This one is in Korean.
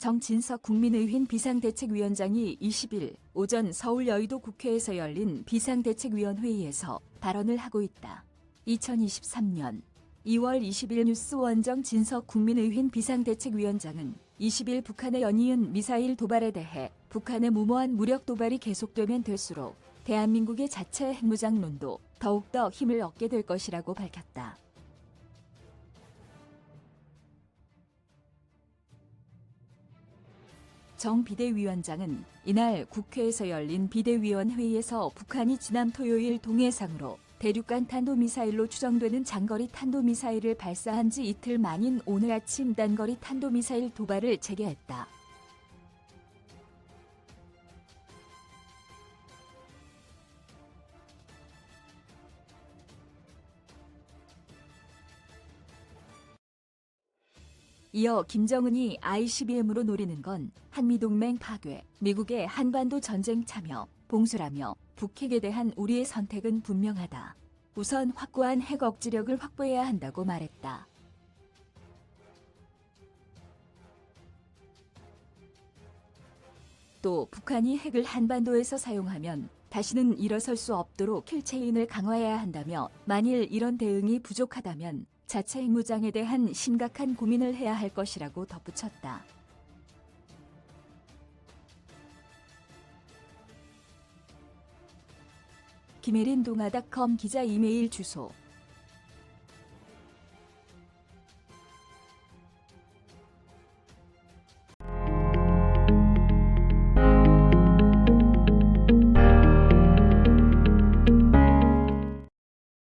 정진석 국민의힘 비상대책위원장이 20일 오전 서울 여의도 국회에서 열린 비상대책위원회의에서 발언을 하고 있다. 2023년 2월 20일 뉴스 원정 진석 국민의힘 비상대책위원장은 20일 북한의 연이은 미사일 도발에 대해 북한의 무모한 무력 도발이 계속되면 될수록 대한민국의 자체 핵무장론도 더욱더 힘을 얻게 될 것이라고 밝혔다. 정 비대위원장은 이날 국회에서 열린 비대위원 회의에서 북한이 지난 토요일 동해상으로 대륙간 탄도미사일로 추정되는 장거리 탄도미사일을 발사한 지 이틀 만인 오늘 아침 단거리 탄도미사일 도발을 재개했다. 이어 김정은이 ICBM으로 노리는 건 한미동맹 파괴, 미국의 한반도 전쟁 참여, 봉쇄라며 북핵에 대한 우리의 선택은 분명하다. 우선 확고한 핵 억지력을 확보해야 한다고 말했다. 또 북한이 핵을 한반도에서 사용하면 다시는 일어설 수 없도록 킬체인을 강화해야 한다며 만일 이런 대응이 부족하다면 자체 핵무장에 대한 심각한 고민을 해야 할 것이라고 덧붙였다. 김혜린 동아닷컴 기자 이메일 주소